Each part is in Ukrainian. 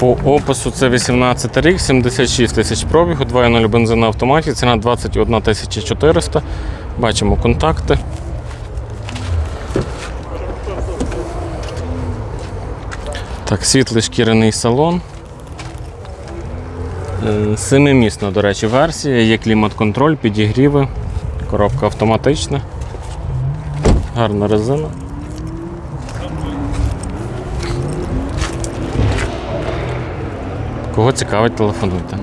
По опису це 18 рік, 76 тисяч пробігу, 2.0 бензин на автоматі, ціна 21 400. Бачимо контакти. Так, світлий шкіряний салон. Е, Семимісна, до речі, версія, є клімат-контроль, підігріви, коробка автоматична, гарна резина. Кого цікавить, телефонуйте.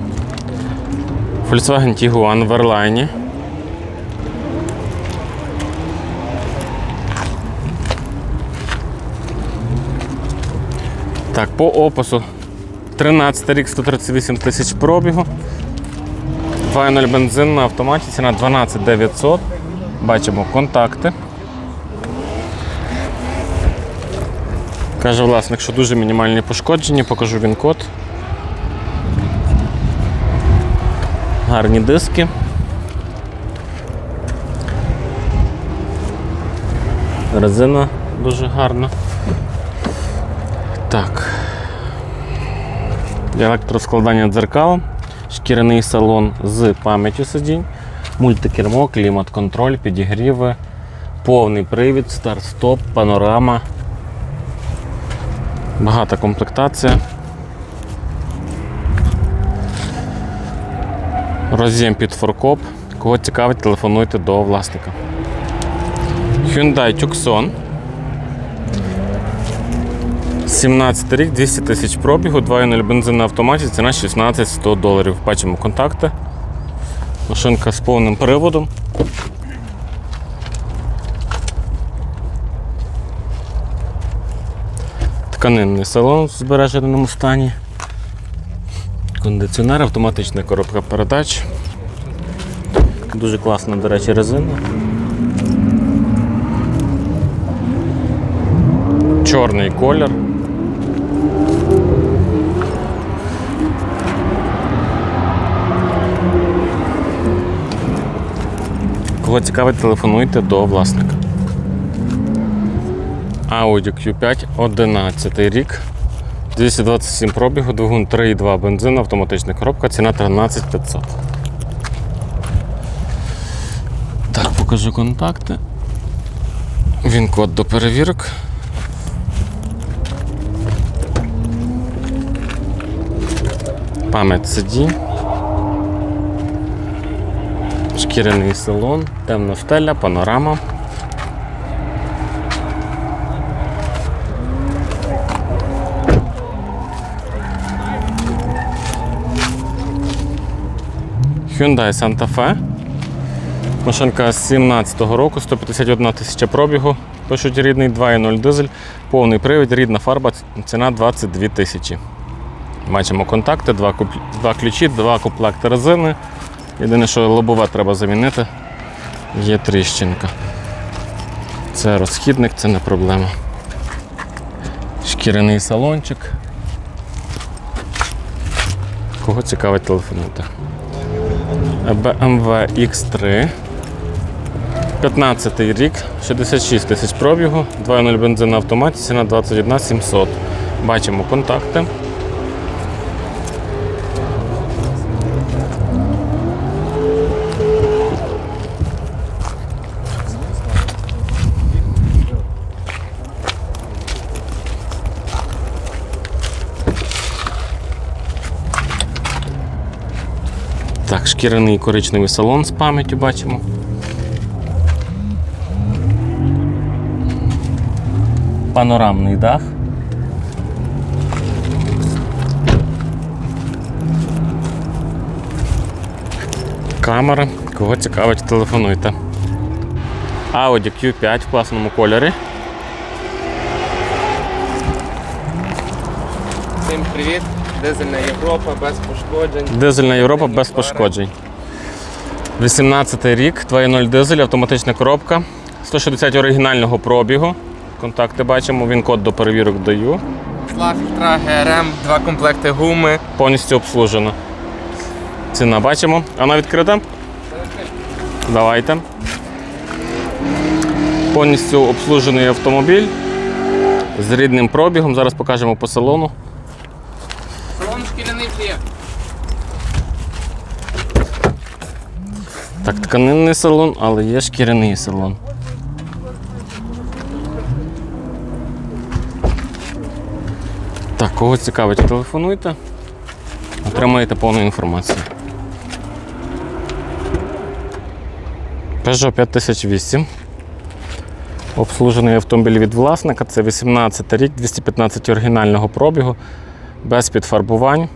Volkswagen Tiguan в Ерлайні. Так, по опису 13 рік 138 тисяч пробігу. 2.0 бензин на автоматі, ціна 12 900. Бачимо контакти. Каже власник, що дуже мінімальні пошкодження, покажу він код. Гарні диски. Резина дуже гарна. Так. Електроскладання дзеркал, шкіряний салон з пам'яттю сидінь, мультикермо, клімат-контроль, підігріви, повний привід, старт-стоп, панорама. Багата комплектація. Роз'єм під форкоп. Кого цікавить, телефонуйте до власника. Hyundai Tucson. 17 рік, 200 тисяч пробігу, 2.0 бензин на автоматі, ціна 16-100 доларів. Бачимо контакти. Машинка з повним приводом. Тканинний салон в збереженому стані. Кондиціонер, автоматична коробка передач. Дуже класна, до речі, резина. Чорний колір. Кого цікавить, телефонуйте до власника. Audi Q5 11 рік. 227 пробігу, двигун 3,2 бензин, автоматична коробка, ціна 13 500. Так, покажу контакти. Він код до перевірок. Пам'ять сидінь. Шкіряний салон, темна стеля, панорама. Hyundai Santa Fe. Машинка з 17-го року, 151 тисяча пробігу. Пишуть рідний 2.0 дизель, повний привід, рідна фарба, ціна 22 тисячі. Бачимо контакти, два, куп... два ключі, два комплекти резини. Єдине, що лобове треба замінити, є тріщинка. Це розхідник, це не проблема. Шкіряний салончик. Кого цікавить телефонуйте. BMW X3. 15 рік, 66 тисяч пробігу, 2.0 бензин на автоматі, ціна 21 700. Бачимо контакти. Шкіряний коричневий салон з пам'яттю бачимо. Панорамний дах. Камера. Кого цікавить, телефонуйте. Audi Q5 в класному кольорі. Всім привіт! Дизельна Європа без пошкоджень. Дизельна Європа без пошкоджень. 18 рік, 2.0 дизель, автоматична коробка. 160 оригінального пробігу. Контакти бачимо, він код до перевірок даю. Зла фільтра ГРМ, два комплекти гуми. Повністю обслужено. Ціна бачимо. А вона відкрита? Давайте. Повністю обслужений автомобіль з рідним пробігом. Зараз покажемо по салону. Салон шкіряний флєр. Так, тканинний салон, але є шкіряний салон. Так, кого цікавить, телефонуйте. Отримаєте повну інформацію. Peugeot 5008. Обслужений автомобіль від власника. Це 18 рік, 215 оригінального пробігу, без підфарбувань.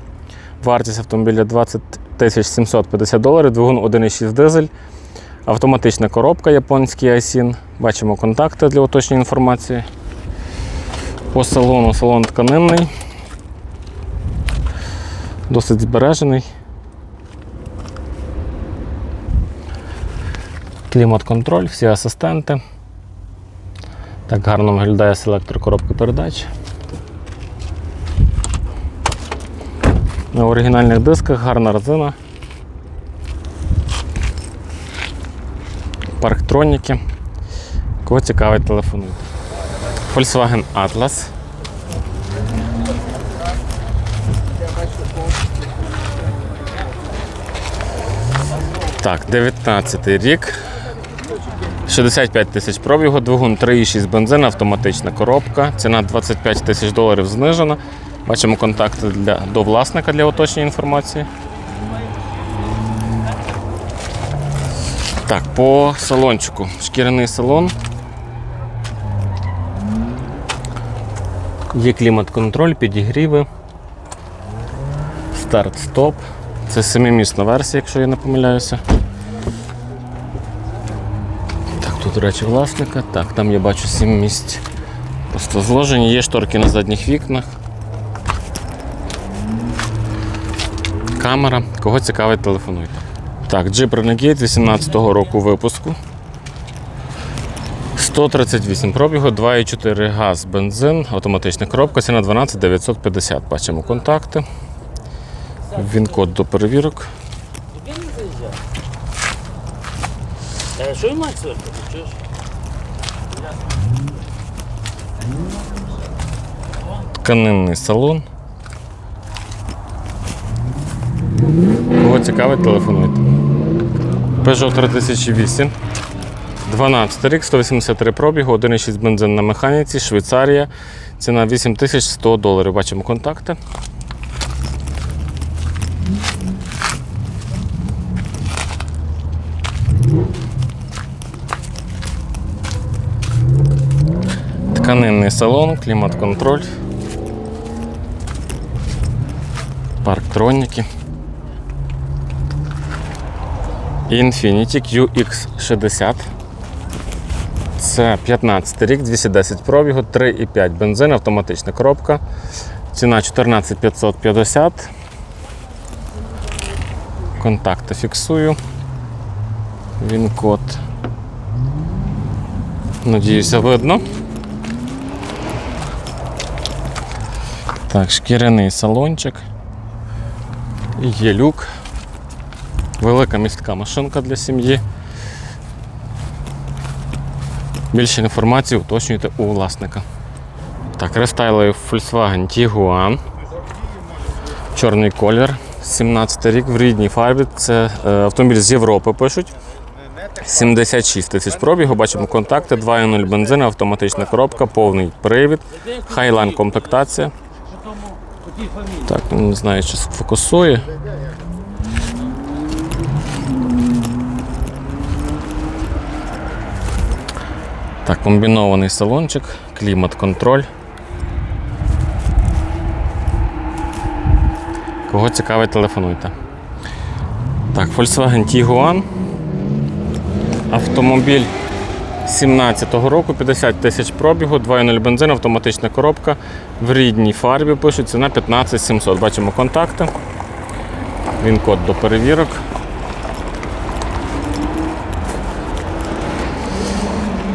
Вартість автомобіля 20 тисяч 750 доларів, двигун 1,6 дизель, автоматична коробка японський Айсін. Бачимо контакти для уточнення інформації. По салону салон тканинний. Досить збережений. Клімат-контроль, всі асистенти. Так гарно виглядає селектор коробки передач. На оригінальних дисках гарна резина. Парктроніки. Кого цікавить, телефонуйте. Volkswagen Atlas. Так, 19 рік. 65 тисяч пробігу, двигун 3,6 бензин, автоматична коробка. Ціна 25 тисяч доларів знижена. Бачимо контакти для, до власника для уточнення інформації. Так, по салончику. Шкіряний салон. Є клімат-контроль, підігріви. Старт-стоп. Це семимісна версія, якщо я не помиляюся. Так, тут, до речі, власника. Так, там я бачу 7 місць. Просто зложені, є шторки на задніх вікнах. Камера. Кого цікавить, телефонуйте. Так, Jeep Renegade 18-го року випуску. 138 пробігу, 2,4 газ, бензин, автоматична коробка, ціна 12 950. Бачимо контакти. Він код до перевірок. Що він має сверху? Чуєш? Тканинний салон. Кого цікавить, телефонуйте. Peugeot 3008. 12 рік, 183 пробігу, 1,6 бензин на механіці, Швейцарія. Ціна 8100 доларів. Бачимо контакти. Тканинний салон, клімат-контроль. Парктроніки. Infiniti QX60. Це 15 рік, 210 пробігу, 3,5 бензин, автоматична коробка. Ціна 14550. Контакти фіксую. Він код. Надіюся, видно. Так, шкіряний салончик. Є люк. Велика містка машинка для сім'ї. Більше інформації уточнюйте у власника. Так, рестайловий Volkswagen Tiguan. Чорний колір. 17 рік в рідній фарбі. Це е, автомобіль з Європи пишуть. 76 тисяч пробігу, бачимо контакти, 2.0 бензин, автоматична коробка, повний привід, хайлайн комплектація. Так, не знаю, чи сфокусує. Так, комбінований салончик, клімат-контроль. Кого цікавить, телефонуйте. Так, Volkswagen Tiguan. Автомобіль 17-го року, 50 тисяч пробігу, 2.0 бензин, автоматична коробка. В рідній фарбі пишуть ціна 15 700. Бачимо контакти. Він код до перевірок.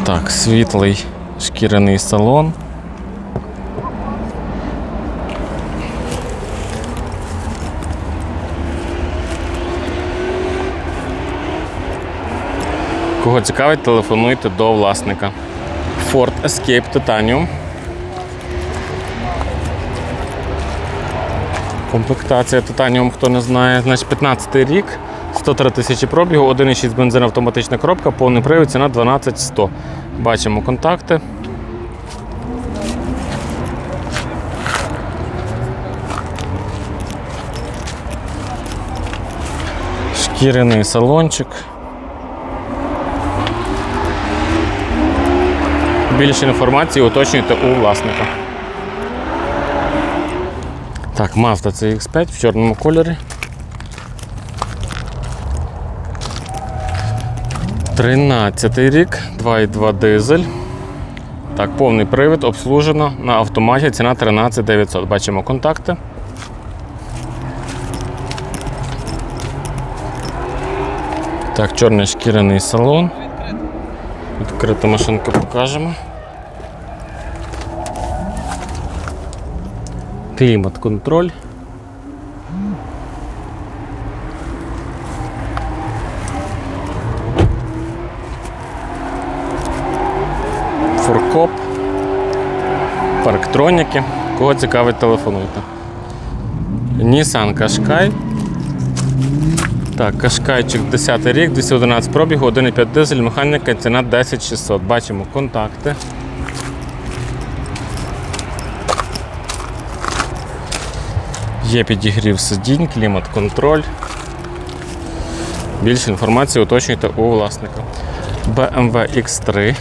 Так, світлий шкіряний салон. Кого цікавить, телефонуйте до власника. Ford Escape Titanium. Комплектація Titanium, хто не знає, значить 15 й рік, 103 тисячі пробігу, 1,6 бензин автоматична коробка, повний привід, ціна 12 100. Бачимо контакти. Шкіряний салончик. Більше інформації уточнюйте у власника. Так, Mazda CX5 в чорному кольорі. 13 рік, 2,2 дизель. Так, повний привід, обслужено на автоматі, ціна 13 900. Бачимо контакти. Так, чорний шкіряний салон. Відкрита машинка покажемо. Клімат-контроль. Фуркоп. Парктроніки. Кого цікавить, телефонуйте. Nissan Qashqai. Так, Кашкайчик 10 рік, 211 пробігу, 1,5 дизель, механіка, ціна 10600. Бачимо контакти. Є підігрів сидінь, клімат-контроль. Більше інформації уточнюйте у власника. BMW X3.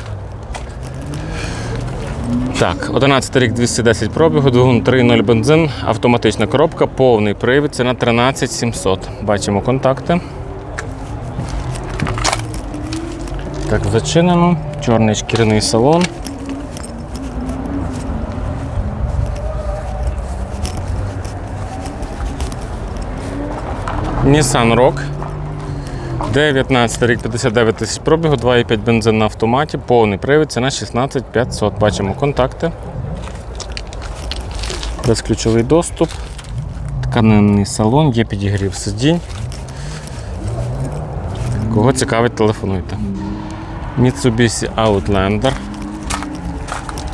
Так, 11 рік 210 пробігу, двигун 3.0 бензин, автоматична коробка, повний привід, ціна 13 700. Бачимо контакти. Так, зачинено. Чорний шкіряний салон. Nissan Rock. 19 рік 59 тисяч пробігу, 2,5 бензин на автоматі, повний привід, ціна 16 500. Бачимо контакти. Безключовий доступ. Тканинний салон, є підігрів сидінь. Кого цікавить, телефонуйте. Mitsubishi Outlander.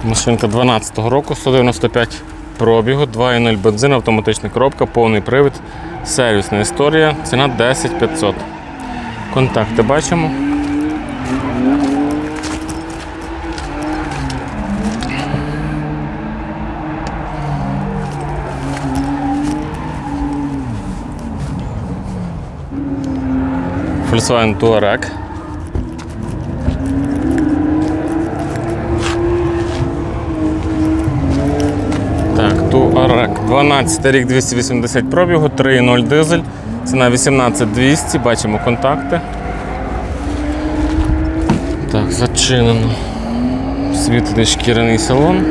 Машинка 12-го року, 195 пробігу, 2,0 бензин, автоматична коробка, повний привід, сервісна історія, ціна 10 500. Контакти бачимо. Volkswagen Touareg. Так, Touareg. 12 рік 280 пробігу, 3,0 дизель. Ціна 18200, бачимо контакти. Так, зачинено. Світлий шкіряний салон.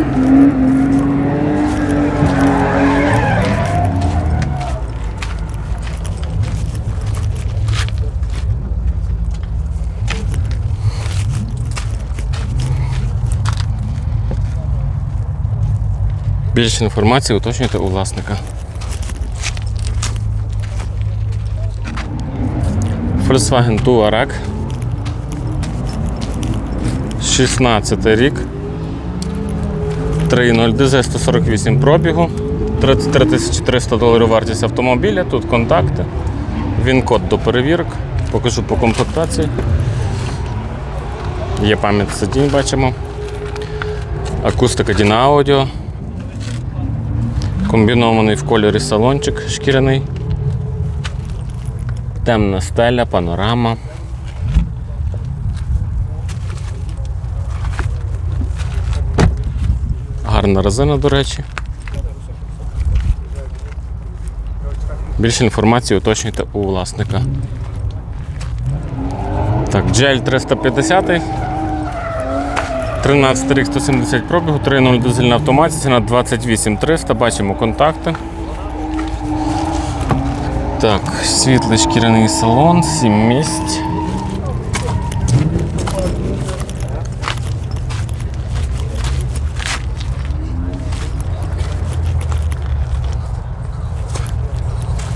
Більше інформації уточнюйте у власника. Volkswagen Touareg. 16 рік. 3.0 дизель 148 пробігу. 33 300 доларів вартість автомобіля. Тут контакти. Він код до перевірок. Покажу по комплектації. Є пам'ять сидінь, бачимо. Акустика Dina Audio. Комбінований в кольорі салончик шкіряний. Темна стеля, панорама. Гарна резина, до речі. Більше інформації уточнюйте у власника. Так, GL 350. 13 рік 170 пробігу, 3.0 дизель на автоматі, ціна 28 300. Бачимо контакти. Так, світлий шкіряний салон, 7 місць.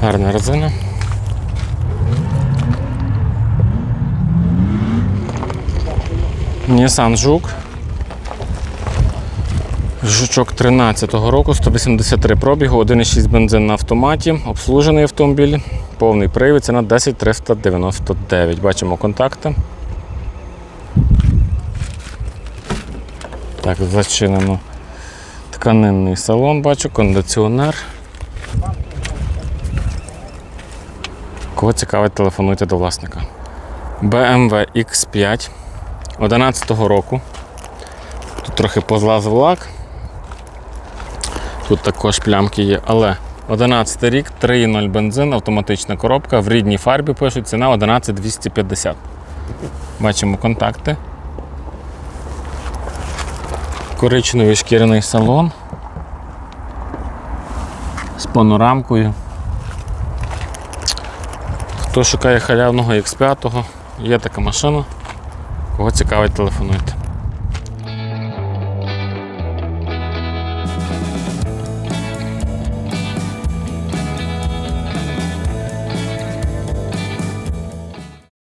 Гарна резина. Nissan Жук. Жучок 13-го року, 183 пробігу, 1,6 бензин на автоматі, обслужений автомобіль, повний привід, ціна 10 399. Бачимо контакти. Так, зачинено тканинний салон, бачу, кондиціонер. Кого цікавить, телефонуйте до власника. BMW X5 11-го року. Тут трохи позлазив лак. Тут також плямки є, але 11 рік, 3.0 бензин, автоматична коробка. В рідній фарбі пишуть ціна 11250. Бачимо контакти. Коричневий шкіряний салон з панорамкою. Хто шукає халявного X5, є така машина. Кого цікавить, телефонуйте.